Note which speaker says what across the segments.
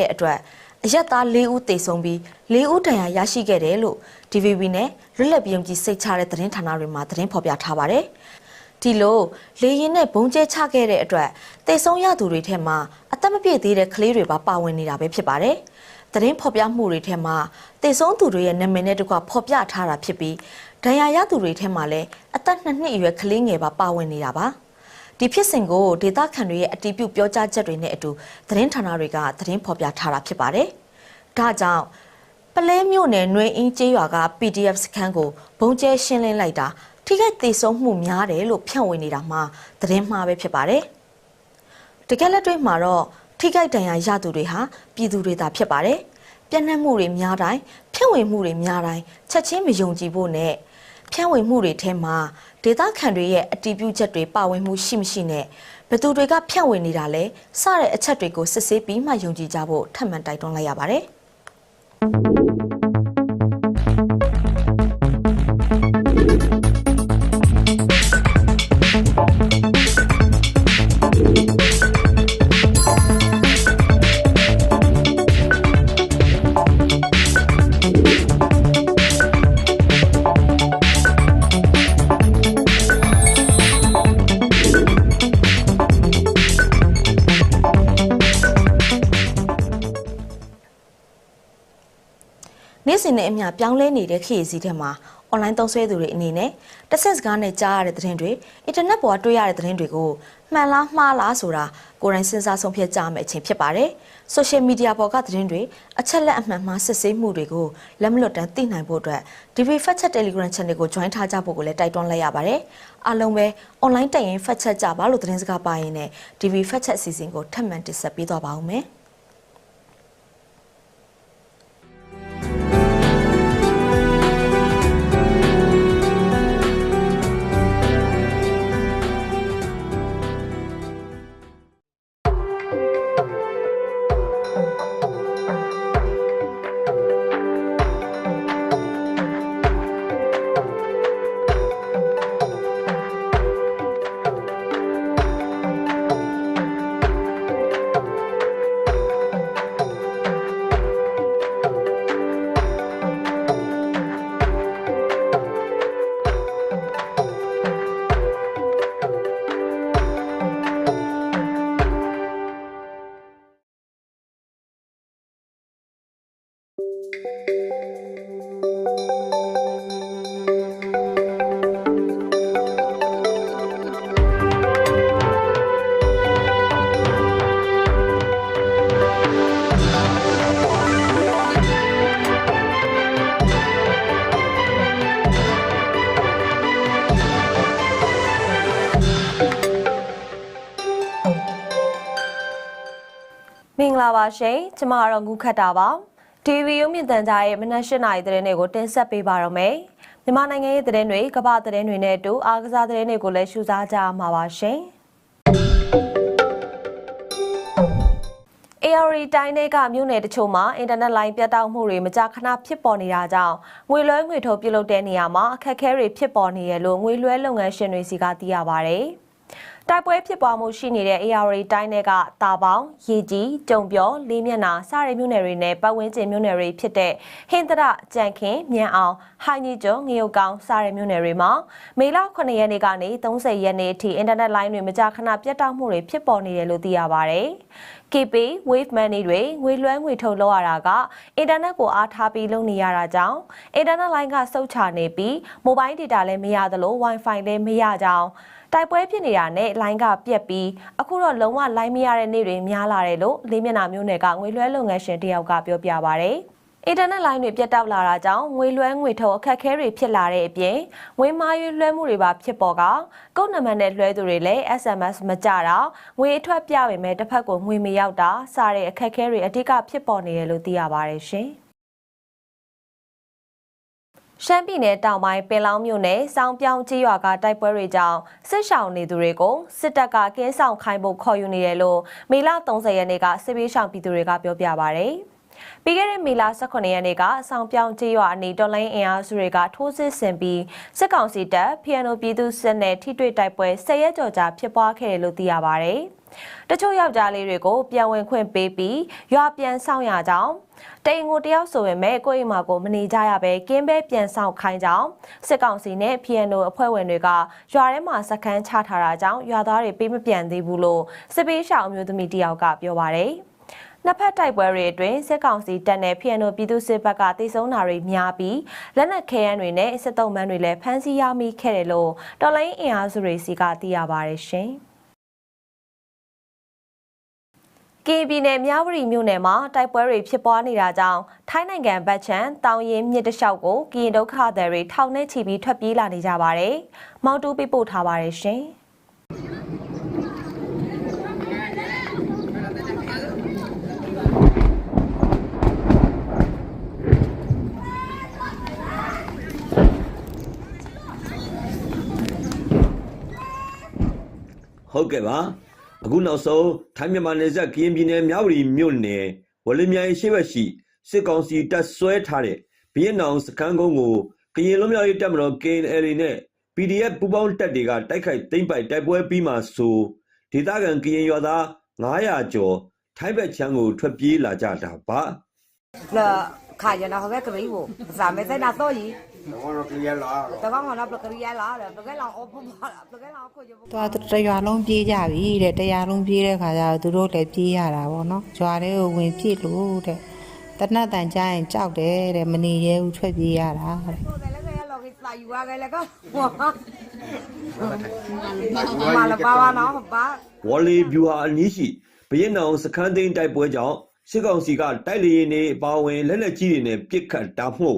Speaker 1: တဲ့အတွက်အရက်သား၄ဦးသေဆုံးပြီး၄ဦးဒဏ်ရာရရှိခဲ့တယ်လို့ DVB နဲ့လွတ်လပ်ပြုံးကြီးစိတ်ချတဲ့သတင်းဌာနတွေမှာသတင်းဖော်ပြထားပါတယ်။ဒီလိုလေရင်နဲ့ဘုံကျဲချခဲ့တဲ့အတွက်သေဆုံးရသူတွေထဲမှာအသက်မပြည့်သေးတဲ့ကလေးတွေပါပါဝင်နေတာပဲဖြစ်ပါတယ်။သတင်းဖော်ပြမှုတွေထဲမှာသေဆုံးသူတွေရဲ့နာမည်နဲ့တကွဖော်ပြထားတာဖြစ်ပြီးဒဏ်ရာရသူတွေထဲမှာလည်းအသက်နှစ်နှစ်အရွယ်ကလေးငယ်ပါပါဝင်နေတာပါ။ ဒီဖြစ်စဉ်ကိုဒေတာခန်တွေရဲ့အတီးပြုတ်ပြောကြားချက်တွေနဲ့အတူသတင်းဌာနတွေကသတင်းဖော်ပြထားတာဖြစ်ပါတယ်။ဒါကြောင့်ပလဲမြို့နယ်နှွေအင်းကျေးရွာက PDF စခန်းကိုဘုံကျဲရှင်းလင်းလိုက်တာထိခိုက်သေးဆုံးမှုများတယ်လို့ဖြန့်ဝေနေတာမှာသတင်းမှားပဲဖြစ်ပါတယ်။တကယ်လက်တွေ့မှာတော့ထိခိုက်ဒဏ်ရာရသူတွေဟာပြည်သူတွေသာဖြစ်ပါတယ်။ပြန့်နှံ့မှုတွေများတိုင်းဖြန့်ဝေမှုတွေများတိုင်းချက်ချင်းမယုံကြည်ဖို့နဲ့ ဖြန့်ဝေမှုတွေထဲမှာဒေတာခန်တွေရဲ့အတီးပြုချက်တွေပါဝင်မှုရှိမရှိနဲ့ဘယ်သူတွေကဖြန့်ဝေနေတာလဲစတဲ့အချက်တွေကိုစစ်ဆေးပြီးမှယုံကြည်ကြဖို့ထပ်မံတိုက်တွန်းလိုက်ရပါတယ်။ စဉ်နဲ့အမျှပြောင်းလဲနေတဲ့ခေတ်အစည်းထဲမှာအွန်လိုင်းသုံးစွဲသူတွေအနေနဲ့တစ်ဆက်စကားနဲ့ကြားရတဲ့သတင်းတွေအင်တာနက်ပေါ်ကတွေ့ရတဲ့သတင်းတွေကိုမှန်လားမှားလားဆိုတာကိုယ်တိုင်စဉ်းစားဆုံးဖြတ်ကြမယ့်အချိန်ဖြစ်ပါတယ်။ social media ပေါ်ကသတင်းတွေအချက်လက်အမှန်မှားစစ်ဆေးမှုတွေကိုလက်မလွတ်တမ်းသိနိုင်ဖို့အတွက် DV Fact Check Telegram Channel ကို join ထားကြဖို့ကိုလည်းတိုက်တွန်းလိုက်ရပါတယ်။အားလုံးပဲ online တက်ရင် fact check ကြပါလို့သတင်းစကားပါရင်လည်း DV Fact Check အစီအစဉ်ကိုထပ်မံတင်ဆက်ပေးသွားပါဦးမယ်။
Speaker 2: ပါရှင်ကျမကတော့ငူခတ်တာပါ TV ရုပ်မြင့်တန်ကြားရဲ့မနက်၈နာရီသတင်းတွေကိုတင်ဆက်ပေးပါတော့မယ်မြန်မာနိုင်ငံရဲ့သတင်းတွေကမ္ဘာသတင်းတွေနဲ့အတူအားကစားသတင်းတွေကိုလည်းရှုစားကြရမှာပါရှင် ARD တိုင်းတွေကမြို့နယ်တချို့မှာအင်တာနက်လိုင်းပြတ်တောက်မှုတွေမကြာခဏဖြစ်ပေါ်နေတာကြောင့်ငွေလွှဲငွေထုတ်ပြုလုပ်တဲ့နေရာမှာအခက်အခဲတွေဖြစ်ပေါ်နေရလို့ငွေလွှဲလုပ်ငန်းရှင်တွေစီကသိရပါဗျ။ တိုက်ပွဲဖြစ်ပွားမှုရှိနေတဲ့ ARD တိုင်းတွေကတာပေါင်ရေကြီးကြုံပြောလေးမျက်နှာစတဲ့မြို့နယ်တွေနဲ့ပတ်ဝန်းကျင်မြို့နယ်တွေဖြစ်တဲ့ဟင်္ဒရကြံခင်မြန်အောင်ဟိုင်ကြီးကျွန်းငရုတ်ကောင်းစတဲ့မြို့နယ်တွေမှာမေလ9ရက်နေ့ကနေ30ရက်နေ့အထိအင်တာနက်လိုင်းတွေမကြာခဏပြတ်တောက်မှုတွေဖြစ်ပေါ်နေတယ်လို့သိရပါဗျ။ KP Wave Money တွေငွေလွှဲငွေထုတ်လောက်ရတာကအင်တာနက်ကိုအားထားပြီးလုပ်နေရတာကြောင့်အင်တာနက်လိုင်းကစုတ်ချနေပြီးမိုဘိုင်းဒေတာလည်းမရသလို Wi-Fi လည်းမရကြောင်း တိုက်ပွဲဖြစ်နေတာနဲ့လိုင်းကပြက်ပြီးအခုတော့လုံးဝလိုင်းမရတဲ့နေ့တွေများလာတယ်လို့လေးမျက်နှာမျိုးနယ်ကငွေလွှဲလုပ်ငန်းရှင်တယောက်ကပြောပြပါဗျ။အင်တာနက်လိုင်းတွေပြတ်တောက်လာတာကြောင့်ငွေလွှဲငွေထုတ်အခက်အခဲတွေဖြစ်လာတဲ့အပြင်ငွေမားရွေးလွှဲမှုတွေပါဖြစ်ပေါ်ကကုတ်နံပါတ်နဲ့လွှဲသူတွေလည်း SMS မကြတာငွေအထွက်ပြပေမဲ့တစ်ဖက်ကိုငွေမရောက်တာစတဲ့အခက်အခဲတွေအဓိကဖြစ်ပေါ်နေတယ်လို့သိရပါတယ်ရှင်။ ရှမ်းပြည်နယ်တောင်ပိုင်းပင်လောင်းမြို့နယ်စောင်းပြောင်းကြီးရွာကတိုက်ပွဲတွေကြောင့်စစ်ရှောင်နေသူတွေကိုစစ်တပ်ကကင်းဆောင်ခိုင်းဖို့ခေါ်ယူနေတယ်လို့မေလ30ရက်နေ့ကစစ်ပေးရှောင်ပြည်သူတွေကပြောပြပါဗျ။ ပြီးခဲ့တဲ့မေလ18ရက်နေ့ကအဆောင်ပြောင်းကျေးရွာအနီးတော်လိုင်းအင်အားစုတွေကထိုးစစ်ဆင်ပြီးစစ်ကောင်စီတပ် PNO ပြည်သူစစ်နဲ့ထိတွေ့တိုက်ပွဲ၁၀ရက်ကျော်ကြာဖြစ်ပွားခဲ့တယ်လို့သိရပါဗျ။တချို့ယောက်ျားလေးတွေကိုပြန်ဝင်ခွင့်ပေးပြီးရွာပြန်ဆောင်ရကြောင်းတိန်ကိုတယောက်ဆိုပေမဲ့ကိုယ့်အိမ်မှာကိုမနေကြရပဲကင်းပဲပြန်ဆောင်ခိုင်းကြောင်းစစ်ကောင်စီနဲ့ PNO အဖွဲ့ဝင်တွေကရွာထဲမှာစခန်းချထားတာကြောင့်ရွာသားတွေပေးမပြန်သေးဘူးလို့စစ်ပေးရှောင်အမျိုးသမီးတယောက်ကပြောပါရယ်။ နှစ်ဖက်တိုက်ပွဲတွေအတွင်းစစ်ကောင်စီတပ်နဲ့ PNO ပြည်သူစစ်ဘက်ကတိုက်ဆုံတာတွေများပြီးလက်နက်ခဲယမ်းတွေနဲ့စစ်တုံးမန်းတွေလည်းဖမ်းဆီးရမိခဲ့တယ်လို့တော်လိုင်းအင်အားစုတွေစီကသိရပါရရှင်။ကင်ပြည်နယ်မြဝတီမြို့နယ်မှာတိုက်ပွဲတွေဖြစ်ပွားနေတာကြောင့်ထိုင်းနိုင်ငံဗတ်ချန်တောင်ရင်မြစ်တစ်လျှောက်ကိုကရင်ဒုက္ခသည်တွေထောင်နဲ့ချီပြီးထွက်ပြေးလာနေကြပါတယ်။မောင်တူပြပို့ထားပါတယ်ရှင်။
Speaker 3: ဟုတ်ကဲ့ပါအခုနောက်ဆုံးထိုင်းမြန်မာနယ်စပ်ကရင်ပြည်နယ်မြဝတီမြို့နယ်ဝလင်းမြိုင်ရှိဘက်ရှိစစ်ကောင်စီတပ်ဆွဲထားတဲ့ဗီယက်နမ်စခန်းကုန်းကိုကရင်လွတ်မြောက်ရေးတပ်မတော် KNL နဲ့ PDF ပူးပေါင်းတပ်တွေကတိုက်ခိုက်သိမ်းပိုက်တိုက်ပွဲပြီးမှဆိုဒေသခံကရင်ရွာသား900ကျော်ထိုင်းဘက်ချမ်းကိုထွက်ပြေးလာကြတာပါ
Speaker 4: là khai cho nó không biết cái gì bộ giảm mấy cái nào tôi gì
Speaker 5: Đúng rồi, cái gì là
Speaker 4: tao có mà nó được cái gì là được cái lòng ốp không được cái lòng khôi cho
Speaker 6: သွားတရွာလုံးပြေးကြပြီတဲ့တရားလုံးပြေးတဲ့ခါကျတော့သူတို့လည်းပြေးရတာပေါ့နော်ကြွားလေးကိုဝင်ပြစ်လို့တဲ့တနတ်တန်ကြရင်ကြောက်တယ်တဲ့မနေရဲဘူးထွက်ပြေးရတာတဲ့
Speaker 4: cái là cái là cái xài qua cái là có mà là ba ba nó không ba
Speaker 3: ဝေါ်လီဗျူဟာအနီးရှိဗီယက်နမ်စခန်းသိမ်းတိုက်ပွဲကြောင့်စစ်ကောင်စီကတိုက်လေယာဉ်တွေအပါအဝင်လက်နက်ကြီးတွေနဲ့ပစ်ခတ်တာမှု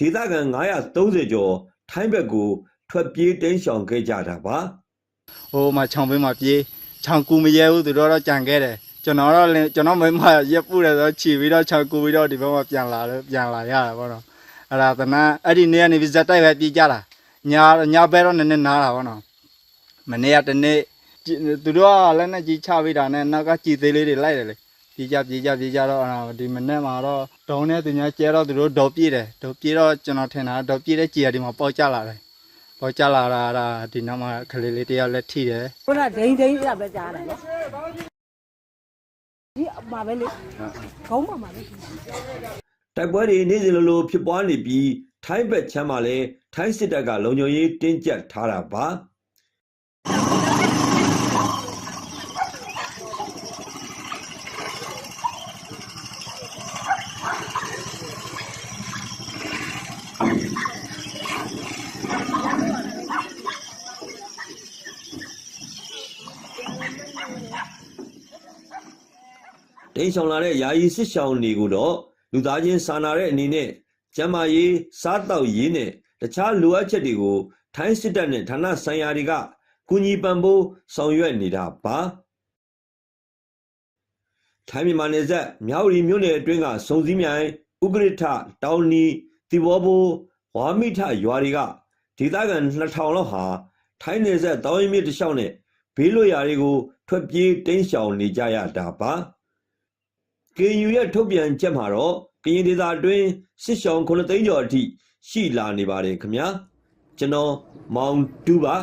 Speaker 3: ဒေသခံ930ကျော်ထိုင်းဘက်ကိုထွက်ပြေးတိမ်းရှောင်ခဲ့ကြတာပါ
Speaker 5: ဟိုမှာခြောင်ပေးမှာပြေးခြောင်ကူမရဲဘူးသူတို့တော့ကြံခဲ့တယ်ကျွန်တော်တော့လည်းကျွန်တော်မိမရက်ပူတယ်ဆိုတော့ခြီပြီးတော့ခြောင်ကူပြီးတော့ဒီဘက်မှာပြန်လာတော့ပြန်လာရတာပေါ့နော်အဲ့ဒါတနာအဲ့ဒီနေ့ကနေပြီးဇက်တိုက်ပဲပြေးကြတာညာညာဘဲတော့နည်းနည်းနားတာပေါ့နော်မနေ့ကတနေ့ကြည့်သူတို့ကလည်းနဲ့ကြီးချပေးတာနဲ့နောက်ကကြည်သေးလေးတွေလိုက်တယ်လေ ပြေးကြပြေးကြပြေးကြတော့အဲ့ဒါဒီမနေ့မှာတော့ဒေါင်းနဲ့သူများကျဲတော့သူတို့ဒေါ်ပြေးတယ်ဒေါ်ပြေးတော့ကျွန်တော်ထင်တာဒေါ်ပြေးတဲ့ကြည်ရဒီမှာပေါက်ကြလာတယ်ပေါက်ကြလာတာအဲ့ဒါဒီနောက်မှာခလေးလေးတယောက်လက်ထိတယ်
Speaker 4: cái là đinh đinh là bây giờ này mà bên đi không mà mà đi
Speaker 3: တိုက်ပွဲတွေနေ့စဉ်လိုလိုဖြစ်ပွားနေပြီးထိုင်းဘက်ချမ်းမှာလည်းထိုင်းစစ်တပ်ကလုံခြုံရေးတင်းကျပ်ထားတာပါ တိန်ဆောင်လာတဲ့ယာယီစစ်ရှောင်းတွေကိုတော့လူသားချင်းစာနာတဲ့အနေနဲ့ကျန်းမာရေးစားတောက်ရေးနဲ့တခြားလိုအပ်ချက်တွေကိုထိုင်းစစ်တပ်နဲ့ဌာနဆိုင်ရာတွေကကူညီပံ့ပိုးဆောင်ရွက်နေတာပါထိုင်းမြန်မာနယ်စပ်မြောက်ရီမြို့နယ်အတွင်းကစုံစည်းမြိုင်ဥက္ကရထတောင်နီတီဘောဘိုဝါမိထရွာတွေကဒေသခံ2000လောက်ဟာထိုင်းနယ်စပ်တောင်ရင်မြစ်တစ်လျှောက်နဲ့ဘေးလွတ်ရာတွေကိုထွက်ပြေးတိမ်းရှောင်နေကြရတာပါ KNU ရဲ့ထုတ်ပြန်ချက်မှာတော့ကရင်ဒေသအတွင်းစစ်ရှောင်း9သိန်းကျော်အထိရှိလာနေပါတယ်ခင်ဗျာကျွန်တော်မောင်တူပါ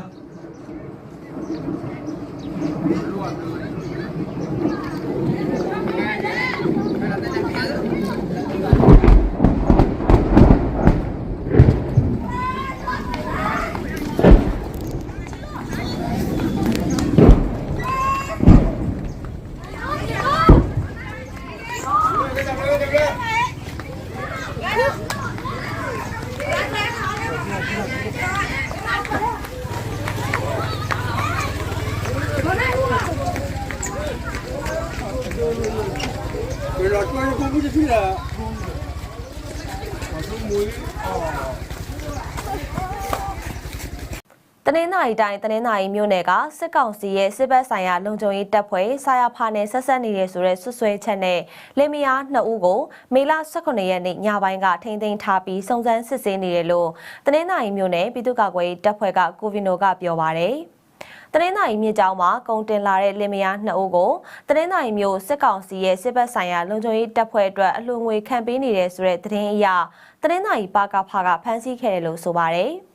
Speaker 2: ရီတိုင်းတနင်္သာရီမြို့နယ်ကစစ်ကောင်စီရဲ့စစ်ဘက်ဆိုင်ရာလုံခြုံရေးတပ်ဖွဲ့ဆာယာဖာနဲ့ဆက်ဆက်နေတဲ့ဆိုတဲ့ဆွဆွဲချက်နဲ့လင်မယားနှစ်ဦးကိုမေလ18ရက်နေ့ညပိုင်းကထိန်းသိမ်းထားပြီးစုံစမ်းစစ်ဆေးနေတယ်လို့တနင်္သာရီမြို့နယ်ပြည်သူ့ကာကွယ်ရေးတပ်ဖွဲ့ကကိုဗီနိုကပြောပါရယ်တနင်္သာရီမြစ်ကြောင်းမှာကုန်တင်လာတဲ့လင်မယားနှစ်ဦးကိုတနင်္သာရီမြို့စစ်ကောင်စီရဲ့စစ်ဘက်ဆိုင်ရာလုံခြုံရေးတပ်ဖွဲ့အတွက်အလှူငွေခံပေးနေတဲ့ဆိုတဲ့သတင်းအရတနင်္သာရီပါကဖကဖမ်းဆီးခဲ့တယ်လို့ဆိုပါတယ်။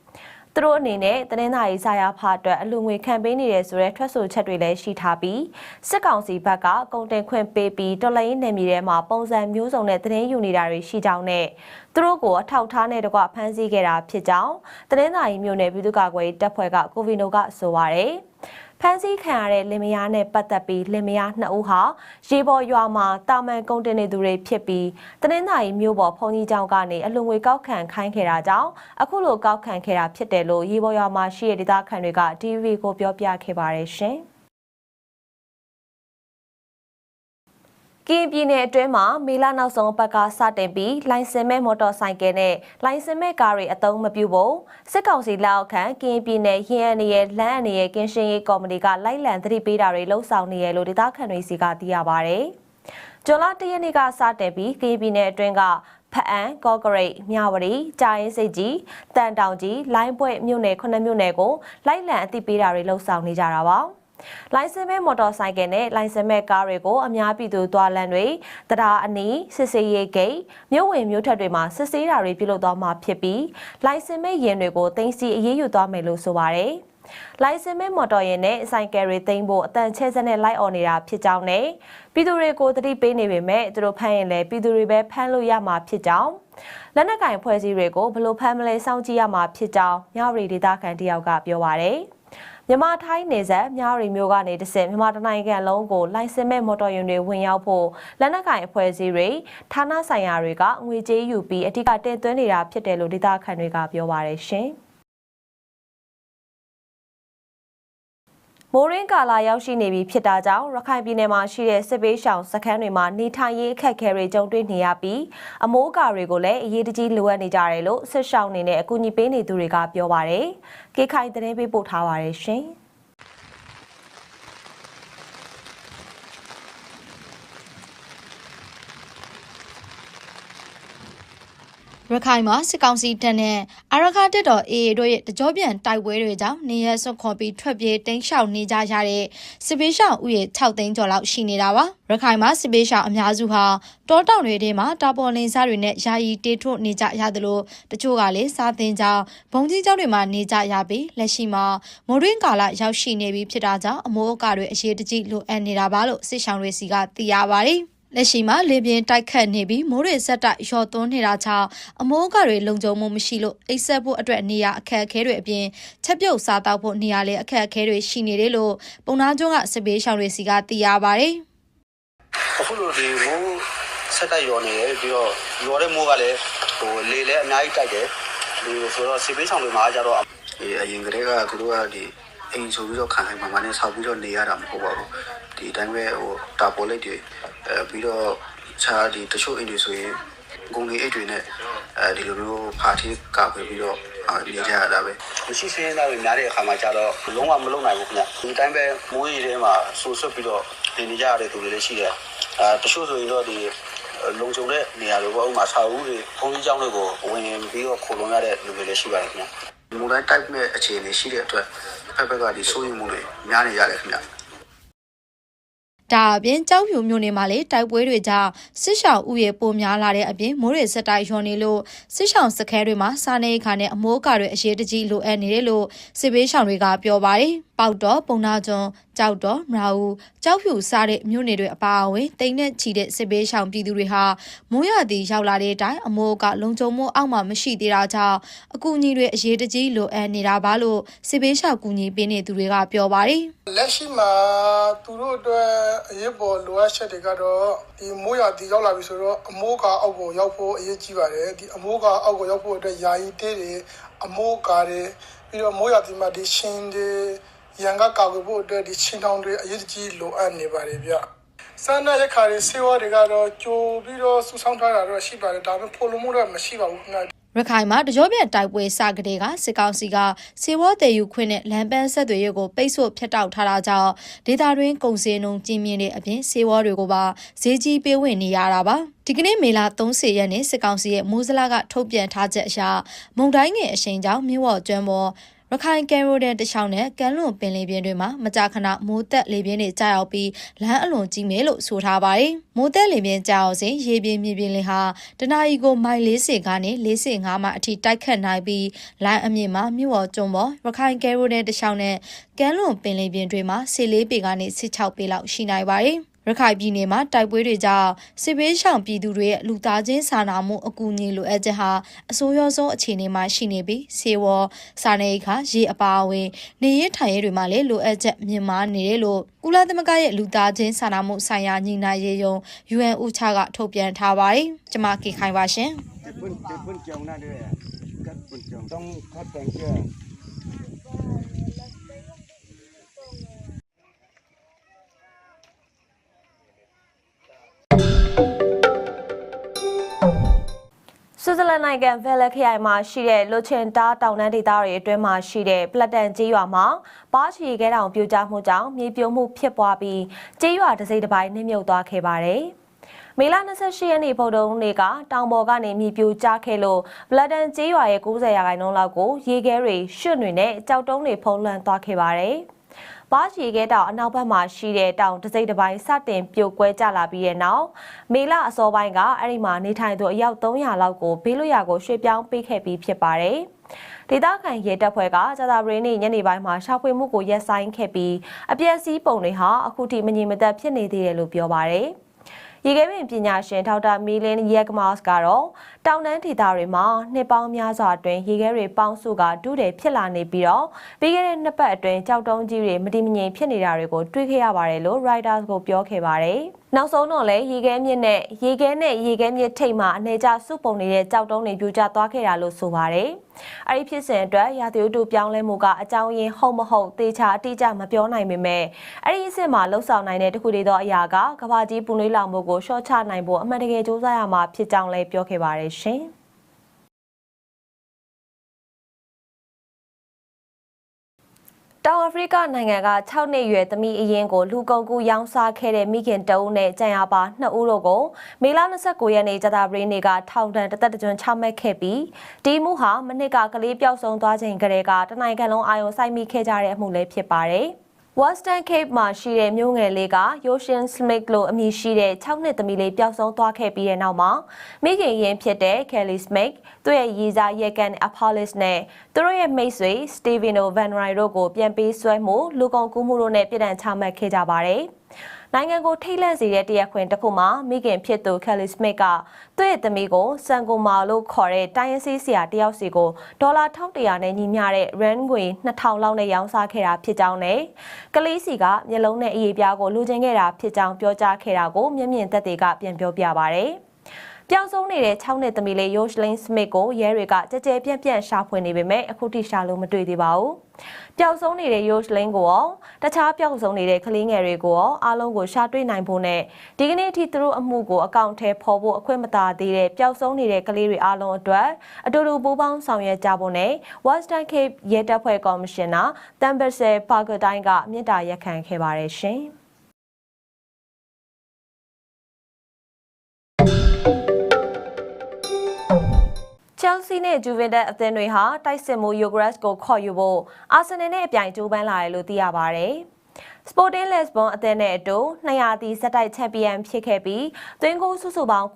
Speaker 2: သူတို့အနေနဲ့တနင်္သာရီစာရဖအတွက်အလှူငွေခံပေးနေတယ်ဆိုတဲ့ထွက်ဆိုချက်တွေလည်းရှိထားပြီးစစ်ကောင်စီဘက်ကကုန်တင်ခွင့်ပေးပြီးတော်လိုင်းနယ်မြေထဲမှာပုံစံမျိုးစုံနဲ့သတင်းယူနေတာတွေရှိကြောင်းနဲ့သူတို့ကိုအထောက်ထားနဲ့တကွဖမ်းဆီးခဲ့တာဖြစ်ကြောင်းတနင်္သာရီမြို့နယ်ပြည်သူ့ကာကွယ်ရေးတပ်ဖွဲ့ကကိုဗီနိုကဆိုပါတယ်။ ဖမ်းဆီးခံရတဲ့လင်မယားနဲ့ပတ်သက်ပြီးလင်မယားနှစ်ဦးဟာရေပေါ်ရွာမှာတာမန်ကုန်တင်နေသူတွေဖြစ်ပြီးတနင်္သာရီမြို့ပေါ်ဖုန်ကြီးကျောင်းကနေအလွန်ငွေကောက်ခံခိုင်းခဲ့တာကြောင့်အခုလိုကောက်ခံခဲ့တာဖြစ်တယ်လို့ရေပေါ်ရွာမှာရှိတဲ့ဒေသခံတွေက TV ကိုပြောပြခဲ့ပါတယ်ရှင်။ ကင်းပြည်နယ်အတွင်းမှာမေလနောက်ဆုံးအပတ်ကစတင်ပြီးလိုင်စင်မဲ့မော်တော်ဆိုင်ကယ်နဲ့လိုင်စင်မဲ့ကားတွေအသုံးမပြုဖို့စစ်ကောင်စီလက်အောက်ခံကင်းပြည်နယ်ရင်းအနေရဲ့လမ်းအနေရဲ့ကင်းရှင်းရေးကော်မတီကလိုက်လံသတိပေးတာတွေလှုံ့ဆော်နေရလို့ဒေသခံတွေစီကသိရပါဗျ။ဇွန်လ၁ရက်နေ့ကစတင်ပြီးကင်းပြည်နယ်အတွင်းကဖအံကော့ဂရိတ်မြဝတီကြာရင်စိတ်ကြီးတန်တောင်ကြီးလိုင်းပွဲမြို့နယ်ခုနှစ်မြို့နယ်ကိုလိုက်လံအသိပေးတာတွေလှုံ့ဆော်နေကြတာပါ။ လိုင်စင်မဲ့မော်တော်ဆိုင်ကယ်နဲ့လိုင်စင်မဲ့ကားတွေကိုအများပြည်သူသွားလမ်းတွေတရားအနီးစစ်စေးရေးဂိတ်မြို့ဝင်မြို့ထက်တွေမှာစစ်ဆေးတာတွေပြုလုပ်သွားမှာဖြစ်ပြီးလိုင်စင်မဲ့ယာဉ်တွေကိုတင်စီအရေးယူသွားမယ်လို့ဆိုပါတယ်လိုင်စင်မဲ့မော်တော်ယာဉ်နဲ့ဆိုင်ကယ်တွေသိမ်းဖို့အတန်ချဲစက်နဲ့လိုက်អော်နေတာဖြစ်ကြောင်းနဲ့ပြည်သူတွေကိုတတိပေးနေပေမဲ့သူတို့ဖမ်းရင်လည်းပြည်သူတွေပဲဖမ်းလို့ရမှာဖြစ်ကြောင်းလက်နက်ကင်ဖွဲ့စည်းတွေကိုဘလို့ဖမ်းမလဲစောင့်ကြည့်ရမှာဖြစ်ကြောင်းမြဝတီဒေသခံတယောက်ကပြောပါရယ် မြန်မာထိုင်းနေဆက်မြရီမျိုးကနေတဆင့်မြန်မာတိုင်းနိုင်ငံလုံးကိုလိုင်စင်မဲ့မော်တော်ယာဉ်တွေဝင်ရောက်ဖို့လက်နက်ကင်အဖွဲ့အစည်းတွေဌာနဆိုင်ရာတွေကငွေကြေးယူပြီးအထူးတင်သွင်းနေတာဖြစ်တယ်လို့ဒေသခံတွေကပြောပါရရှင်။ မိုးရင်းကာလာရောက်ရှိနေပြီဖြစ်တာကြောင့်ရခိုင်ပြည်နယ်မှာရှိတဲ့စစ်ပေးရှောင်စခန်းတွေမှာနေထိုင်ရေးအခက်အခဲတွေကြုံတွေ့နေရပြီးအမိုးအကာတွေကိုလည်းအရေးတကြီးလိုအပ်နေကြတယ်လို့စစ်ရှောင်နေတဲ့အကူအညီပေးနေသူတွေကပြောပါရယ်။ကေခိုင်သတင်းပေးပို့ထားပါရယ်ရှင်။
Speaker 7: ရခိုင်မှာစစ်ကောင်စီတပ်နဲ့အာရခတက်တော် AA တို့ရဲ့တကြောပြန်တိုက်ပွဲတွေကြောင့်နေရဆွတ်ခေါ်ပြီးထွက်ပြေးတိမ်းရှောင်နေကြရတဲ့စစ်ပေးရှောင်ဥယေ6သိန်းကျော်လောက်ရှိနေတာပါရခိုင်မှာစစ်ပေးရှောင်အများစုဟာတောတောင်တွေထဲမှာတာပေါ်လင်းစားတွေနဲ့ယာယီတေးထွတ်နေကြရသလိုတချို့ကလည်းစားသင်ကြောင်းဘုံကြီးကျောင်းတွေမှာနေကြရပြီးလက်ရှိမှာမိုးရင်းကာလရောက်ရှိနေပြီဖြစ်တာကြောင့်အမိုးအကာတွေအရေးတကြီးလိုအပ်နေတာပါလို့စစ်ရှောင်တွေစီကသိရပါတယ် လက်ရှိမှာလေပြင်းတိုက်ခတ်နေပြီးမိုးတွေဆက်တိုက်ရော်သွန်းနေတာကြောင့်အမိုးကတွေလုံခြုံမှုမရှိလို့အိပ်ဆက်ဖို့အတွက်နေရာအခက်အခဲတွေအပြင်ချက်ပြုတ်စားတောက်ဖို့နေရာလည်းအခက်အခဲတွေရှိနေတယ်လို့ပုံနာကျွန်းကစစ်ပေးရှောင်တွေစီကသိရပါတယ်
Speaker 8: အခုလိုဒီမိုးဆက်တိုက်ရော်နေတယ်ပြီးတော့ရော်တဲ့မိုးကလည်းဟိုလေလည်းအများကြီးတိုက်တယ်ဒီဆိုတော့စီပေးဆောင်တွေမှာကျတော့ဒီအရင်ကတည်းကသူတို့ကဒီ အိမ်ဆိုပြီးတော့ခံနိုင်မှာမနဲ့ဆောက်ပြီးတော့နေရတာမဟုတ်ပါဘူးဒီအတိုင်းပဲဟိုတာပေါ်လိတ်တွေအဲပြီးတော့ခြားဒီတချို့အိမ်တွေဆိုရင်ဂုံလေးအိတ်တွေနဲ့အဲဒီလိုမျိုးဖာတီးကာကွယ်ပြီးတော့အာနေကြရတာပဲမရှိစင်းသားတွေများတဲ့အခါမှာကျတော့လုံးဝမလုံနိုင်ဘူးခင်ဗျဒီတိုင်းပဲမိုးရီထဲမှာဆူဆွတ်ပြီးတော့နေနေကြရတဲ့သူတွေလည်းရှိတယ်အဲတချို့ဆိုရင်တော့ဒီလုံခြုံတဲ့နေရာတွေပေါ့ဥပမာဆောက်ဦးတွေဘုံကြီးကျောင်းတွေကိုဝင်ပြီးတော့ခိုလုံရတဲ့လူတွေလည်းရှိပါတယ်ခင်ဗျ။မူတိုင်း type မဲ့အခြေအနေရှိတဲ့အတွက် ဖက်ဖက်ကဒီစိုးရိမ်မှုတွေများနေရတယ်ခင်ဗျ။
Speaker 7: ဒါအပြင်ကြောက်ဖြူမြို့နယ်မှာလေတိုက်ပွဲတွေကြောင့်စစ်ရှောင်ဥယေပိုများလာတဲ့အပြင်မိုးတွေဆက်တိုက်ရွံနေလို့စစ်ရှောင်စခဲတွေမှာစားနေခါနဲ့အမိုးအကာတွေအရေးတကြီးလိုအပ်နေတယ်လို့စစ်ပေးရှောင်တွေကပြောပါတယ်။ပေါက်တော့ပုံနာကျွန်းကြောက်တော့မရာဦးကြောက်ဖြူစားတဲ့မြို့နယ်တွေအပါအဝင်တိမ်နဲ့ချီတဲ့စစ်ပေးရှောင်ပြည်သူတွေဟာမိုးရသည်ရောက်လာတဲ့အတိုင်းအမိုးအကလုံခြုံမှုအောက်မှာမရှိသေးတာကြောင့်အကူအညီတွေအရေးတကြီးလိုအပ်နေတာပါလို့စစ်ပေးရှောင်ကူညီပေးနေသူတွေကပြောပါတယ်။
Speaker 9: လက်ရှိမှာသူတို့အတွက်အရေးပေါ်လိုအပ်ချက်တွေကတော့ဒီမိုးရွာဒီရောက်လာပြီဆိုတော့အမိုးကာအောက်ကိုရောက်ဖို့အရေးကြီးပါတယ်ဒီအမိုးကာအောက်ကိုရောက်ဖို့အတွက်ယာယီတေးတွေအမိုးကာတွေပြီးတော့မိုးရွာဒီမှာဒီရှင်တွေ ရန်ကကာကွယ်ဖို့အတွက်ဒီချင်းတောင်တွေအရေးကြီးလိုအပ်နေပါတယ်ဗျစန္ဒရခါတွေစေဝါတွေကတော့ကြိုပြီးတော့စူဆောင်းထားတာတော့ရှိပါတယ်ဒါပေမဲ့ဖိုလိုမှုတော့မရှိပါဘူးခင်ဗျာ
Speaker 7: ရခိုင်မှာတကြောပြန်တိုက်ပွဲစကတဲ့ကစစ်ကောင်စီကစေဝေါ်တည်ယူခွင့်နဲ့လမ်းပန်းဆက်သွယ်ရေးကိုပိတ်ဆို့ဖျက်တောက်ထားတာကြောင့်ဒေတာတွင်းကုန်စည်နှုန်းကြီးမြင့်တဲ့အပြင်စေဝေါ်တွေကိုပါဈေးကြီးပေးဝင်နေရတာပါဒီကနေ့မေလ30ရက်နေ့စစ်ကောင်စီရဲ့မိုးစလာကထုတ်ပြန်ထားချက်အရမုံတိုင်းငယ်အရှိန်ကြောင့်မြို့ဝကျွန်းပေါ် ရရခိုင်ကဲရိုတဲ့တခြားနဲ့ကမ်းလွန်ပင်လယ်ပြင်တွေမှာမကြာခဏမိုးသက်လေပြင်းတွေကြာရောက်ပြီးလမ်းအလွန်ကြီးမယ်လို့ဆိုထားပါတယ်။မိုးသက်လေပြင်းကြာအောင်စဉ်ရေပြင်းမြေပြင်းလင်းဟာတနအီကိုမိုင်40ကနေ45မိုင်အထိတိုက်ခတ်နိုင်ပြီးလမ်းအမြင့်မှာမြို့ပေါ်ကျွန်းပေါ်ရခိုင်ကဲရိုတဲ့တခြားနဲ့ကမ်းလွန်ပင်လယ်ပြင်တွေမှာ14ပေကနေ16ပေလောက်ရှိနိုင်ပါတယ်။ ရခိုင်ပြည်နယ်မှာတိုက်ပွဲတွေကြောင့်စစ်ဘေးရှောင်ပြည်သူတွေရဲ့လူသားချင်းစာနာမှုအကူအညီလိုအပ်ချက်ဟာအဆိုးရွားဆုံးအခြေအနေမှာရှိနေပြီးဆေးဝါးစာနေအခါရေအပါအဝင်နေရထိုင်ရတွေမှာလည်းလိုအပ်ချက်မြင့်မားနေတယ်လို့ကုလသမဂ္ဂရဲ့လူသားချင်းစာနာမှုဆိုင်ရာညီနိုင်ရေးယုံ UN ဥချကထုတ်ပြန်ထားပါတယ်။ကျွန်မကေခိုင်ပါရှင်။
Speaker 2: ဆွစ်ဇာလန်နိုင်ငံဗယ်လခရိုင်မှာရှိတဲ့လိုချင်တားတောင်တန်းဒေသတွေအတွင်းမှာရှိတဲ့ပလက်တန်ကျေးရွာမှာပါချီခဲတောင်ပြိုကျမှုကြောင့်မြေပြိုမှုဖြစ်ပွားပြီးကျေးရွာတစ်စိတ်တစ်ပိုင်းနှိမ့်မြုပ်သွားခဲ့ပါတယ်။မေလ28ရက်နေ့ဗုဒ္ဓဟူးနေ့ကတောင်ပေါ်ကနေမြေပြိုကျခဲ့လို့ပလက်တန်ကျေးရွာရဲ့90ရာခိုင်နှုန်းလောက်ကိုရေခဲတွေရွှွတ်တွေနဲ့ကြောက်တုံးတွေဖုံးလွှမ်းသွားခဲ့ပါတယ်။ ပါချီခဲတောင်အနောက်ဘက်မှာရှိတဲ့တောင်တစ်စိတ်တစ်ပိုင်းစတင်ပြိုကွဲကျလာပြီးတဲ့နောက်မေလအစောပိုင်းကအဲ့ဒီမှာနေထိုင်သူအယောက်300လောက်ကိုဘေးလွတ်ရာကိုရွှေ့ပြောင်းပေးခဲ့ပြီးဖြစ်ပါတယ်။ဒေသခံရဲတပ်ဖွဲ့ကကြာသပတေးနေ့ညနေပိုင်းမှာရှာဖွေမှုကိုရပ်ဆိုင်းခဲ့ပြီးအပြည့်အစည်းပုံတွေဟာအခုထိမငြိမ်မသက်ဖြစ်နေသေးတယ်လို့ပြောပါတယ်။ရေခဲပင်ပညာရှင်ဒေါက်တာမီလင်းယက်မတ်စ်ကတော့တောင်တန်းဒေသတွေမှာနှစ်ပေါင်းများစွာအတွင်းရေခဲတွေပေါင်းစုကဒုတယ်ဖြစ်လာနေပြီးတော့ပြီးခဲ့တဲ့နှစ်ပတ်အတွင်းကြောက်တုံးကြီးတွေမတိမငြိမ်ဖြစ်နေတာတွေကိုတွေ့ခဲ့ရပါတယ်လို့ Riders ကိုပြောခဲ့ပါတယ်။နောက်ဆုံးတော့လေရေခဲမြစ်နဲ့ရေခဲနဲ့ရေခဲမြစ်ထိပ်မှာအနေကျစုပုံနေတဲ့ကြောက်တုံးတွေပြိုကျသွားခဲ့တာလို့ဆိုပါတယ်။အဲဒီဖြစ်စဉ်အတွက်ရာသီဥတုပြောင်းလဲမှုကအကြောင်းရင်းဟုတ်မဟုတ်သေချာအတိအကျမပြောနိုင်ပေမဲ့အဲဒီအစ်စ်မှာလှုပ်ဆောင်နိုင်တဲ့တခုတည်းသောအရာကကဘာကြီးပူနွေးလောင်မှုကိုရှော့ချနိုင်ဖို့အမှန်တကယ်စူးစမ်းရမှာဖြစ်ကြောင်းလည်းပြောခဲ့ပါတယ်ရှင်။တောင်အာဖရိကနိုင်ငံက6နှစ်ရွယ်သမီးအရင်ကိုလူကုန်ကူရောင်းစားခဲ့တဲ့မိခင်တအုပ်နဲ့ကြံရပါ2ဦးတို့ကိုမေလ29ရက်နေ့ကြာသပတေးနေ့ကထောင်ဒဏ်တစ်သက်တစ်ကျွန်းချမှတ်ခဲ့ပြီးဒီမှုဟာမနစ်ကကလေးပျောက်ဆုံးသွားချိန်ကလေးကတနိုင်ငံလုံးအာရုံစိုက်မိခဲ့ကြတဲ့အမှုလည်းဖြစ်ပါတယ်။ Western Cape မှာရှိတဲ့မြို့ငယ်လေးက Ocean Smith လို့အမည်ရှိတဲ့6နှစ်သမီးလေးပျောက်ဆုံးသွားခဲ့ပြီးတဲ့နောက်မှာမိခင်ရင်းဖြစ်တဲ့ Kelly Smith သူ့ရဲ့ရည်စားရက်ကန် Apollos နဲ့သူတို့ရဲ့မိတ်ဆွေ Steveno Van Ry တို့ကိုပြန်ပေးဆွဲမှုလူကုန်ကူးမှုတို့နဲ့ပြည်ဒဏ်ချမှတ်ခဲ့ကြပါတယ်။ နိုင်ငံကိုထိတ်လန့်စေတဲ့တရားခွင်တစ်ခုမှာမိခင်ဖြစ်သူ Kelly Smith ကသူ့ရဲ့သမီးကိုစံကိုမာလို့ခေါ်တဲ့တိုင်းရင်းစီးဆရာတယောက်စီကိုဒေါ်လာ1100နဲ့ညီမျှတဲ့ rand ငွေ2000လောက်နဲ့ရောင်းစားခဲ့တာဖြစ်ကြောင်းနဲ့ကလေးစီကမျက်လုံးနဲ့အရေးပြားကိုလူချင်းခဲ့တာဖြစ်ကြောင်းပြောကြားခဲ့တာကိုမျက်မြင်သက်သေကပြန်ပြောပြပါဗျ။ ပျောက်ဆုံးနေတဲ့6နှစ်သမီးလေး Yoshlin Smith ကိုရဲတွေကကြကြဲပြန့်ပြန့်ရှာဖွေနေပေမဲ့အခုထိရှာလို့မတွေ့သေးပါဘူး။ပျောက်ဆုံးနေတဲ့ Yoshlin ကိုရောတခြားပျောက်ဆုံးနေတဲ့ကလေးငယ်တွေကိုရောအားလုံးကိုရှာတွေ့နိုင်ဖို့နဲ့ဒီကနေ့အထိသူတို့အမှုကိုအကောင့်ထဲပေါ်ဖို့အခွင့်မသာသေးတဲ့ပျောက်ဆုံးနေတဲ့ကလေးတွေအားလုံးအတွက်အတူတူပူးပေါင်းဆောင်ရွက်ကြဖို့နဲ့ Western Cape ရဲတပ်ဖွဲ့ကော်မရှင်နာတမ်ဘဆယ်ပါကတိုင်းကမြစ်တာရက်ခံခဲ့ပါတယ်ရှင်။ Chelsea နဲ့ Juventus အသင်းတွေဟာတိုက်စစ်မှု Yogres ကိုခေါ်ယူဖို့အာဆင်နယ်နဲ့အပြိုင်ကြိုးပမ်းလာတယ်လို့သိရပါဗျ။ Sporting Lisbon အသင်းနဲ့အတူ200တီစက်တိုက်ချန်ပီယံဖြစ်ခဲ့ပြီးသွင်းဂိုးစုစုပေါင်း68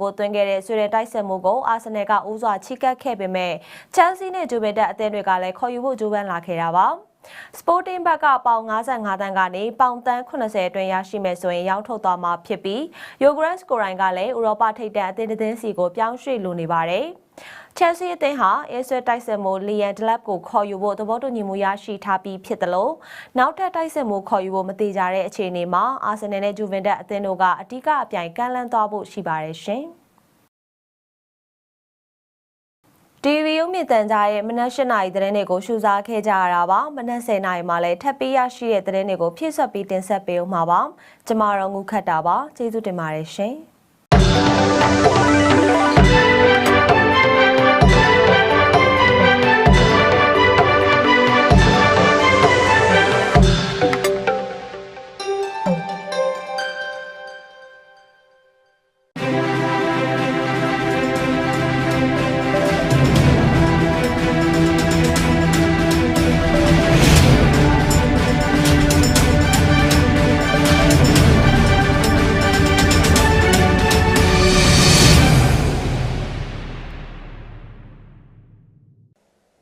Speaker 2: ဂိုးသွင်းခဲ့တဲ့ဆွေတဲ့တိုက်စစ်မှုကိုအာဆင်နယ်ကဦးစွာချီးကပ်ခဲ့ပေမဲ့ Chelsea နဲ့ Juventus အသင်းတွေကလည်းခေါ်ယူဖို့ကြိုးပမ်းလာခဲ့တာပါ။ Sporting ဘက်ကပေါင်55တန်းကနေပေါင်တန်း80အတွင်းရရှိမယ်ဆိုရင်ရောင်းထုတ်သွားမှာဖြစ်ပြီး Yogres ကိုရိုင်းကလည်းဥရောပထိပ်တန်းအသင်းတစ်သင်းစီကိုပြောင်းရွှေ့လိုနေပါတယ်။ Chelsea အသင်းဟာအဆွဲတိုက်စစ်မှုလီယန်ဒလပ်ကိုခေါ်ယူဖို့သဘောတူညီမှုရရှိထားပြီးဖြစ်တယ်လို့နောက်ထပ်တိုက်စစ်မှုခေါ်ယူဖို့မတိကြတဲ့အခြေအနေမှာအာဆင်နယ်နဲ့ဂျူဗင်တက်အသင်းတို့ကအဓိကအပြိုင်ကမ်းလှမ်းသွားဖို့ရှိပါတယ်ရှင်။ ဒီဗီယိုမြင့်တန်ကြားရဲ့မနက်၈နာရီသတင်းတွေကိုရှုစားခဲ့ကြရတာပါမနက်၁၀နာရီမှာလည်းထပ်ပေးရရှိတဲ့သတင်းတွေကိုဖြည့်ဆွတ်ပြီးတင်ဆက်ပေးဦးမှာပါကျမတို့ငုခတ်တာပါကျေးဇူးတင်ပါတယ်ရှင်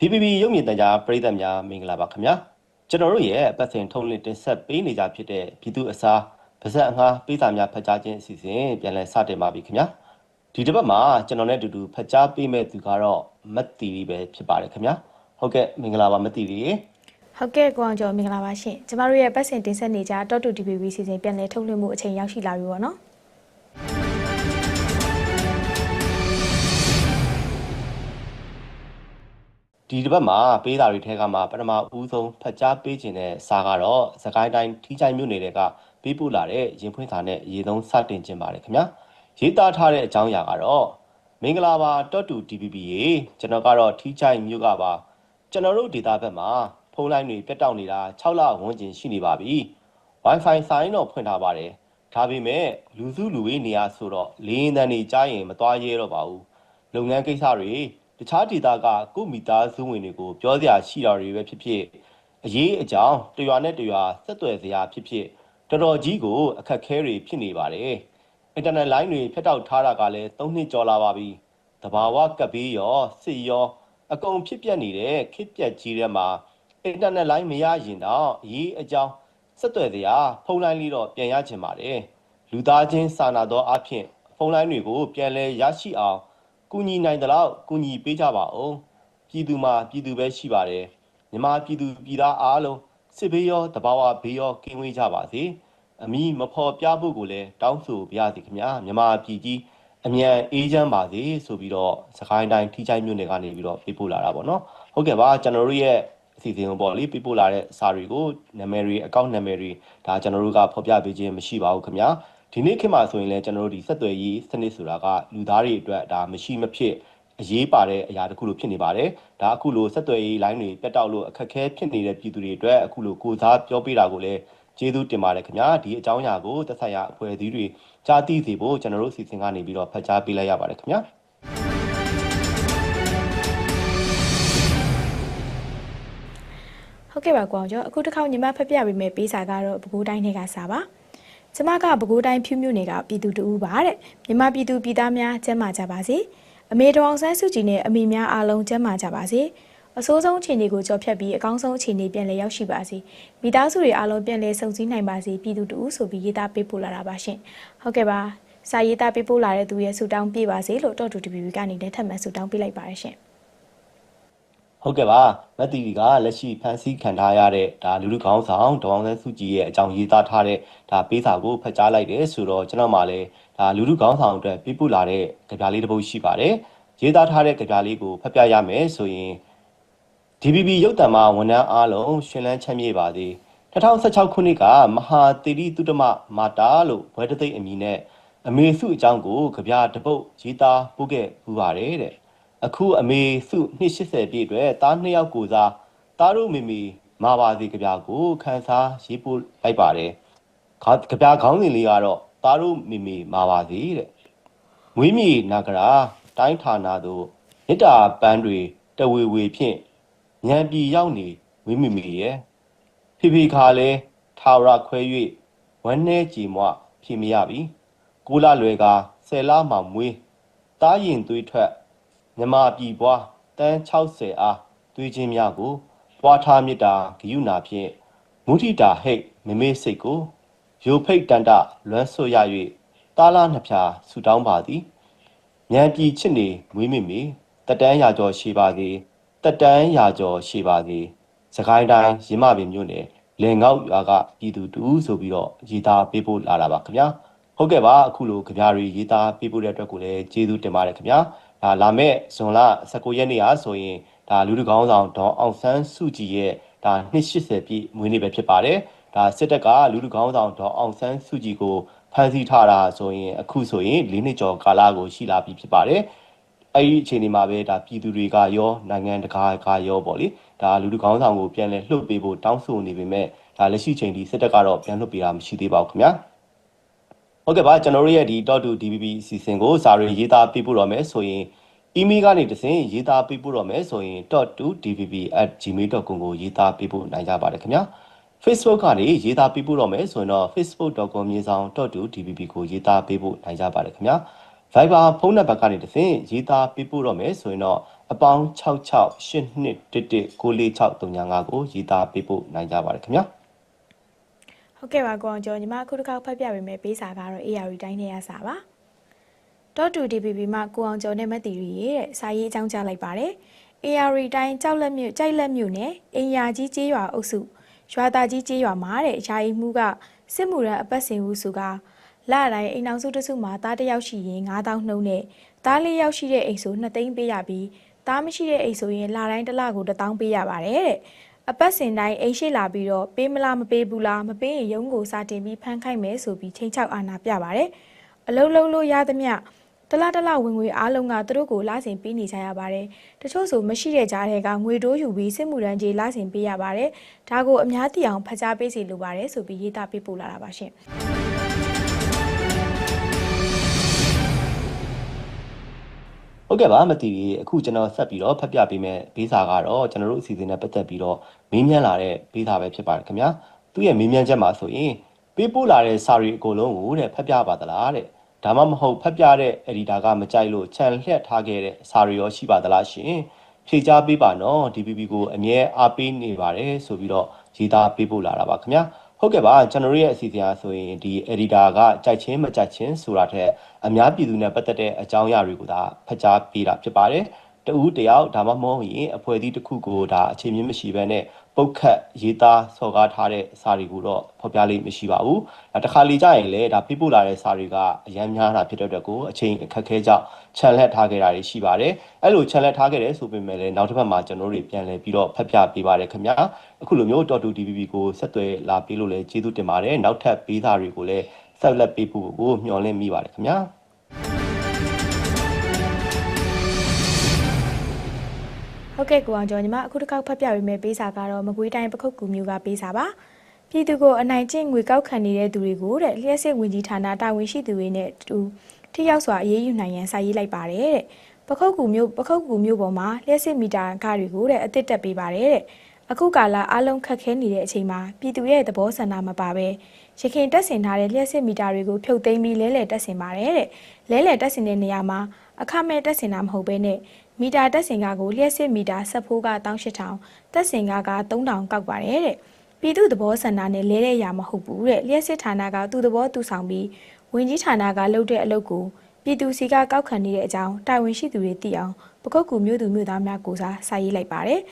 Speaker 10: DPP ရုပ်မြင်သံကြားပရိသတ်များမင်္ဂလာပါခင်ဗျာကျွန်တော်တို့ရဲ့ပတ်စင်ထုံးလင်းတင်ဆက်ပေးနေကြဖြစ်တဲ့ပြည်သူအစားပါဇက်အငှားပေးစာများဖတ်ကြားခြင်းအစီအစဉ်ပြန်လည်စတင်ပါပြီခင်ဗျာဒီတစ်ပတ်မှာကျွန်တော်နဲ့အတူတူဖတ်ကြားပေးမဲ့သူကတော့မတ်တီရီပဲဖြစ်ပါတယ်ခင်ဗျာဟုတ်ကဲ့မင်္ဂလာပါမတ်တီရီ
Speaker 11: ဟုတ်ကဲ့ကိုအောင်ကျော်မင်္ဂလာပါရှင်ကျမတို့ရဲ့ပတ်စင်တင်ဆက်နေကြ Top to DPP စီစဉ်ပြန်လည်ထုတ်လွှင့်မှုအချိန်ရောက်ရှိလာပြီပေါ့နော်
Speaker 10: ဒီတစ်ပတ်မှာပေးတာတွေထဲကမှပထမဦးဆုံးဖတ်ကြားပေးခြင်းတဲ့စာကတော့စကိုင်းတိုင်းထီးချိုင်မြို့နယ်ကပေးပို့လာတဲ့ရင်ဖွင့်စာနဲ့ရေသုံးစတင်ခြင်းပါတယ်ခင်ဗျာရေးသားထားတဲ့အကြောင်းအရာကတော့မင်္ဂလာပါတော့တူ DPP ရေကျွန်တော်ကတော့ထီးချိုင်မြို့ကပါကျွန်တော်တို့ဒေတာဘက်မှာဖုန်းလိုင်းတွေပြတ်တောက်နေတာ6လဝန်းကျင်ရှိနေပါပြီ Wi-Fi ဆိုင်းတော့ဖွင့်ထားပါတယ်ဒါပေမဲ့လူစုလူဝေးနေရဆိုတော့လေရင်တန်တွေကြားရင်မသွားရဲတော့ပါဘူးလုပ်ငန်းကိစ္စတွေ တခြားဒေသကကိုယ့်မိသားစုဝင်တွေကိုပြောစရာရှိတာတွေပဲဖြစ်ဖြစ်အရေးအကြောင်းတရွာနဲ့တရွာဆက်သွယ်စရာဖြစ်ဖြစ်တော်တော်ကြီးကိုအခက်ခဲတွေဖြစ်နေပါတယ်အင်တာနက်လိုင်းတွေဖြတ်တောက်ထားတာကလည်း၃နှစ်ကျော်လာပါပြီတဘာဝကပ်ပြီးရောစစ်ရောအကုန်ဖြစ်ပြက်နေတဲ့ခစ်ပြက်ကြီးထဲမှာအင်တာနက်လိုင်းမရရင်တော့အရေးအကြောင်းဆက်သွယ်စရာဖုန်းလိုင်းလေးတော့ပြန်ရချင်ပါတယ်လူသားချင်းစာနာသောအဖြစ်ဖုန်းလိုင်းတွေကိုပြန်လဲရရှိအောင် ကူညီနိုင်တဲ့လောက်ကူညီပေးကြပါဦးပြည်သူမှာပြည်သူပဲရှိပါတယ်မြန်မာပြည်သူပြည်သားအားလုံးစစ်ဘေးရောတဘာဝဘေးရောကင်းဝေးကြပါစေအမိမဖော်ပြဖို့ကိုလည်းတောင်းဆိုပါရစေခင်ဗျာမြန်မာပြည်ကြီးအမြန်အေးချမ်းပါစေဆိုပြီးတော့စကိုင်းတိုင်းထိချိုင်းမြို့နယ်ကနေပြီးတော့ပေးပို့လာတာပေါ့နော်ဟုတ်ကဲ့ပါကျွန်တော်တို့ရဲ့အစီအစဉ်ကိုပေါ့လေပေးပို့လာတဲ့စာတွေကိုနာမည်တွေအကောင့်နာမည်တွေဒါကျွန်တော်တို့ကဖော်ပြပေးခြင်းမရှိပါဘူးခင်ဗျာ ဒီနေ့ခေတ်မှာဆိုရင်လည်းကျွန်တော်တို့ဒီဆက်သွယ်ရေးစနစ်ဆိုတာကလူသားတွေအတွက်ဒါမရှိမဖြစ်အရေးပါတဲ့အရာတစ်ခုလိုဖြစ်နေပါတယ်ဒါအခုလိုဆက်သွယ်ရေးလိုင်းတွေပြတ်တောက်လို့အခက်အခဲဖြစ်နေတဲ့ပြည်သူတွေအတွက်အခုလိုကိုစားပြောပေးတာကိုလည်းကျေးဇူးတင်ပါတယ်ခင်ဗျာဒီအကြောင်းအရာကိုသက်ဆိုင်ရာအဖွဲ့အစည်းတွေကြားသိစေဖို့ကျွန်တော်တို့စီစဉ်ကနေပြီးတော့ဖတ်ကြားပေးလိုက်ရပါတယ်ခင်ဗျာ
Speaker 11: ဟုတ်ကဲ့ပါကိုအောင်ကျော်အခုတစ်ခေါက်ညီမဖတ်ပြပေးမယ့်ပေးစာကတော့ပဲခူးတိုင်းထဲကစာပါ ကျမကပဲခူးတိုင်းဖြူမြို့နယ်ကပြည်သူတူပါတဲ့မြန်မာပြည်သူပြည်သားများကျန်းမာကြပါစေအမေတော်အောင်ဆန်းစုကြည်နဲ့အမိများအားလုံးကျန်းမာကြပါစေအဆိုးဆုံးအခြေအနေကိုကြော်ဖြတ်ပြီးအကောင်းဆုံးအခြေအနေပြန်လည်ရောက်ရှိပါစေမိသားစုတွေအားလုံးပြန်လည်စုံစည်းနိုင်ပါစေပြည်သူတူဆိုပြီးရေးသားပေးပို့လာတာပါရှင်ဟုတ်ကဲ့ပါစာရေးသားပေးပို့လာတဲ့သူရဲ့ဆုတောင်းပြပါစေလို့တော်တူ TVB ကနေလည်းထပ်မံဆုတောင်းပေးလိုက်ပါရရှင်
Speaker 10: ဟုတ်ကဲ့ပါမက်တီကလက်ရှိဖန်ဆီးခံထားရတဲ့ဒါလူလူခေါင်းဆောင်ဒေါအောင်ဆန်းစုကြည်ရဲ့အကြောင်းရေးသားထားတဲ့ဒါပေးစာကိုဖတ်ကြားလိုက်တယ်ဆိုတော့ကျွန်တော်မှလည်းဒါလူလူခေါင်းဆောင်အတွက်ပြပို့လာတဲ့ကြပြလေးတစ်ပုဒ်ရှိပါတယ်ရေးသားထားတဲ့ကြပြလေးကိုဖတ်ပြရမယ်ဆိုရင် DBB ရုပ်တံမှာဝန်ထမ်းအားလုံးရှင်လန်းချမ်းမြေ့ပါသည်2016ခုနှစ်ကမဟာတေရီတုတမမာတာလို့ဘွဲတသိက်အမည်နဲ့အမေစုအကြောင်းကိုကြပြတပုတ်ရေးသားပို့ခဲ့ပူပါတယ်တဲ့ အခုအမေစု280ပြည့်အတွက်သားနှစ်ယောက်ကိုစားသားတို့မိမိမာပါစီကြပြကိုခန်းစားရေးပို့လိုက်ပါတယ်ခါကြပြခေါင်းစဉ်လေးကတော့သားတို့မိမိမာပါစီတဲ့မွေးမြေနာဂရာတိုင်းဌာနတို့မြစ်တာပန်းတွေတဝေဝေဖြင့်ညံပြည်ရောက်နေဝိမိမိရဲ့ဖိဖိခါလဲထာဝရခွဲ၍ဝမ်းနေကြည်မွဖြေမရပြီကိုလာလွယ်ကဆယ်လမှမွေးတားရင်သွေးထွက် မြမပြည်ပွားတန်း60အားသွေးချင်းများကိုပွားထားမြစ်တာဂယုနာဖြင့်မုထိတာဟိတ်မမေစိတ်ကိုယိုဖိတ်တန်တလွမ်းဆွရ၍တာလာနှဖျာဆူတောင်းပါသည်ဉာဏ်ပြည်ချစ်နေမွေးမိမိတက်တန်းရာကျော်ရှိပါသည်တက်တန်းရာကျော်ရှိပါသည်စကိုင်းတိုင်းရင်းမပင်မြို့နယ်လင်ငေါက်ရွာကပြည်သူတူဆိုပြီးတော့ရေးသားပေးပို့လာတာပါခင်ဗျာဟုတ်ကဲ့ပါအခုလိုကြပြားတွေရေးသားပေးပို့တဲ့အတွက်ကိုလည်းကျေးဇူးတင်ပါတယ်ခင်ဗျာ ဒါလာမဲ့ဇွန်လ19ရက်နေ့အားဆိုရင်ဒါလူလူကောင်းဆောင်ဒေါအောင်ဆန်းစုကြည်ရဲ့ဒါ280ပြည့်မွေးနေ့ပဲဖြစ်ပါတယ်ဒါစစ်တပ်ကလူလူကောင်းဆောင်ဒေါအောင်ဆန်းစုကြည်ကိုဖမ်းဆီးထားတာဆိုရင်အခုဆိုရင်၄နှစ်ကျော်ကာလကိုရှိလာပြီဖြစ်ပါတယ်အဲ့ဒီအချိန်ဒီမှာပဲဒါပြည်သူတွေကရောနိုင်ငံတကာကရောပေါ့လေဒါလူလူကောင်းဆောင်ကိုပြန်လဲလှုပ်ပေးဖို့တောင်းဆိုနေပေမဲ့ဒါလက်ရှိချိန်ဒီစစ်တပ်ကတော့ပြန်လှုပ်ပေးတာမရှိသေးပါဘူးခင်ဗျာ ဟုတ်ကဲ့ပါကျွန်တော်တို့ရဲ့ဒီ .2 DBB အစီအစဉ်ကိုစာရေးရေးသားပေးပို့တော့မယ်ဆိုရင် email ကနေတဆင့်ရေးသားပေးပို့တော့မယ်ဆိုရင် .2dbb@gmail.com ကိုရေးသားပေးပို့နိုင်ကြပါတယ်ခင်ဗျာ Facebook ကနေရေးသားပေးပို့တော့မယ်ဆိုရင်တော့ facebook.com မြေဆောင် .2dbb ကိုရေးသားပေးပို့နိုင်ကြပါတယ်ခင်ဗျာ Viber ဖုန်းနံပါတ်ကနေတစ်ဆင့်ရေးသားပေးပို့တော့မယ်ဆိုရင်တော့အပေါင်း668111944635ကိုရေးသားပေးပို့နိုင်ကြပါတယ်ခင်ဗျာ
Speaker 11: ဟုတ်ကဲ့ပါကိုအောင်ကျော်ညီမအခုတစ်ခါဖတ်ပြပေးမယ်ပေးစာကတော့ AR တိုင်းထဲရစာပါတော့တူ DPP မှာကိုအောင်ကျော်နဲ့မတီရီရဲ့တဲ့စာရေးအကြောင်းကြားလိုက်ပါတယ် AR တိုင်းကြောက်လက်မြို့ကြိုက်လက်မြို့နယ်အင်ယာကြီးကျေးရွာအုပ်စုရွာသားကြီးကျေးရွာမှာတဲ့ယာယီမှုကစစ်မှုရန်အပတ်စဉ်ဦးစုကလတိုင်းအိမ်အောင်စုတစ်စုမှာသားတစ်ယောက်ရှိရင်9000နှုံးနဲ့သားလေးယောက်ရှိတဲ့အိမ်ဆို2သိန်းပေးရပြီးသားမရှိတဲ့အိမ်ဆိုရင်လတိုင်းတစ်လကို1000ပေးရပါတယ်တဲ့ အပတ်စဉ်တိုင်းအိမ်ရှိလာပြီးတော့ပေးမလားမပေးဘူးလားမပေးရင်ရုံးကိုစာတင်ပြီးဖမ်းခိုင်းမယ်ဆိုပြီးချိန်ချောက်အာဏာပြပါတယ်အလုံးလုံးလို့ရသမျှတလားတလားဝင်ငွေအားလုံးကသူတို့ကိုလာစဉ်ပေးနေကြရပါတယ်တချို့ဆိုမရှိတဲ့ကြားတွေကငွေတိုးယူပြီးစစ်မှုရန်ကြီးလာစဉ်ပေးရပါတယ်ဒါကိုအများသိအောင်ဖတ်ကြားပေးစီလိုပါတယ်ဆိုပြီးရေးသားပေးပို့လာတာပါရှင်
Speaker 10: ဟုတ်ကဲ့ပါမတီးအခုကျွန်တော်ဆက်ပြီးတော့ဖတ်ပြပေးမယ်ဘေးစာကတော့ကျွန်တော်တို့အစီအစဉ်နဲ့ပတ်သက်ပြီးတော့ မေးမြန်းလာတဲ့ဘေးစာပဲဖြစ်ပါတယ်ခင်ဗျာသူ့ရဲ့မေးမြန်းချက်မှာဆိုရင်ပေးပို့လာတဲ့စာရီအကုန်လုံးကိုတဲ့ဖတ်ပြပါသလားတဲ့ဒါမှမဟုတ်ဖတ်ပြတဲ့ editor ကမကြိုက်လို့ခြံလှက်ထားခဲ့တဲ့စာရီရောရှိပါသလားရှင်ဖြေချပေးပါနော် DPP ကိုအမြဲအားပေးနေပါတယ်ဆိုပြီးတော့ရေးသားပေးပို့လာတာပါခင်ဗျာဟုတ်ကဲ့ပါကျွန်တော်တို့ရဲ့အစီအစဉ်အားဆိုရင်ဒီ editor ကကြိုက်ချင်းမကြိုက်ချင်းဆိုတာထက်အများပြည်သူနဲ့ပတ်သက်တဲ့အကြောင်းအရာတွေကိုဒါဖတ်ကြားပေးတာဖြစ်ပါတယ် တဦးတယောက်ဒါမှမဟုတ်ရင်အဖွဲ့အစည်းတစ်ခုကိုဒါအခြေမြင့်မရှိဘဲနဲ့ပုတ်ခတ်ရေးသားစော်ကားထားတဲ့စာတွေကိုတော့ဖော်ပြလေးမရှိပါဘူး။ဒါတစ်ခါလေကြာရင်လည်းဒါပြပို့လာတဲ့စာတွေကအများများတာဖြစ်တဲ့အတွက်ကိုအချိန်အခက်ခဲကြောင့်ခြံလက်ထားခဲ့တာတွေရှိပါတယ်။အဲ့လိုခြံလက်ထားခဲ့တယ်ဆိုပေမဲ့လည်းနောက်တစ်ပတ်မှာကျွန်တော်တို့တွေပြန်လည်ပြီးတော့ဖတ်ပြပေးပါတယ်ခင်ဗျာ။အခုလိုမျိုး .2 DVB ကိုဆက်သွယ်လာပေးလို့လည်းကျေးဇူးတင်ပါတယ်။နောက်ထပ်ပေးစာတွေကိုလည်းဆက်လက်ပေးဖို့ကိုမျှော်လင့်မိပါတယ်ခင်ဗျာ။
Speaker 11: ဟုတ်ကဲ့ကိုအောင်ကျော်ညီမအခုတစ်ခေါက်ဖတ်ပြပေးမယ့်ပေးစာကတော့မကွေးတိုင်းပခုတ်ကူမျိုးကပေးစာပါပြည်သူကိုအနိုင်ကျင့်ငွေကောက်ခံနေတဲ့သူတွေကိုတဲ့လျှက်စစ်ဝင်ကြီးဌာနတာဝန်ရှိသူတွေနဲ့တူထိရောက်စွာအရေးယူနိုင်ရန်စာရေးလိုက်ပါတယ်တဲ့ပခုတ်ကူမျိုးပခုတ်ကူမျိုးပေါ်မှာလျှက်စစ်မီတာခတွေကိုတဲ့အသစ်တက်ပေးပါတယ်တဲ့အခုကာလအလုံးခက်ခဲနေတဲ့အချိန်မှာပြည်သူရဲ့သဘောဆန္ဒမပါပဲရခင်တက်ဆင်ထားတဲ့လျှက်စစ်မီတာတွေကိုဖြုတ်သိမ်းပြီးလဲလှယ်တက်ဆင်ပါတယ်တဲ့လဲလှယ်တက်ဆင်တဲ့နေရာမှာအခမဲ့တက်ဆင်တာမဟုတ်ဘဲနဲ့ မီတာတက်ဆင်ကားကိုလျှက်စစ်မီတာဆက်ဖိုးက18000တက်ဆင်ကားက3000ကောက်ပါတယ်တဲ့ပြည်သူသဘောဆန္ဒနဲ့လဲတဲ့အရာမဟုတ်ဘူးတဲ့လျှက်စစ်ဌာနကသူ့သဘောသူဆောင်ပြီးဝင်ကြီးဌာနကလုပ်တဲ့အလုပ်ကိုပြည်သူစီကကောက်ခံနေတဲ့အကြောင်းတာဝန်ရှိသူတွေသိအောင်ပကုတ်ကူမြို့သူမြို့သားများကိုစားစာရေးလိုက်ပါတယ်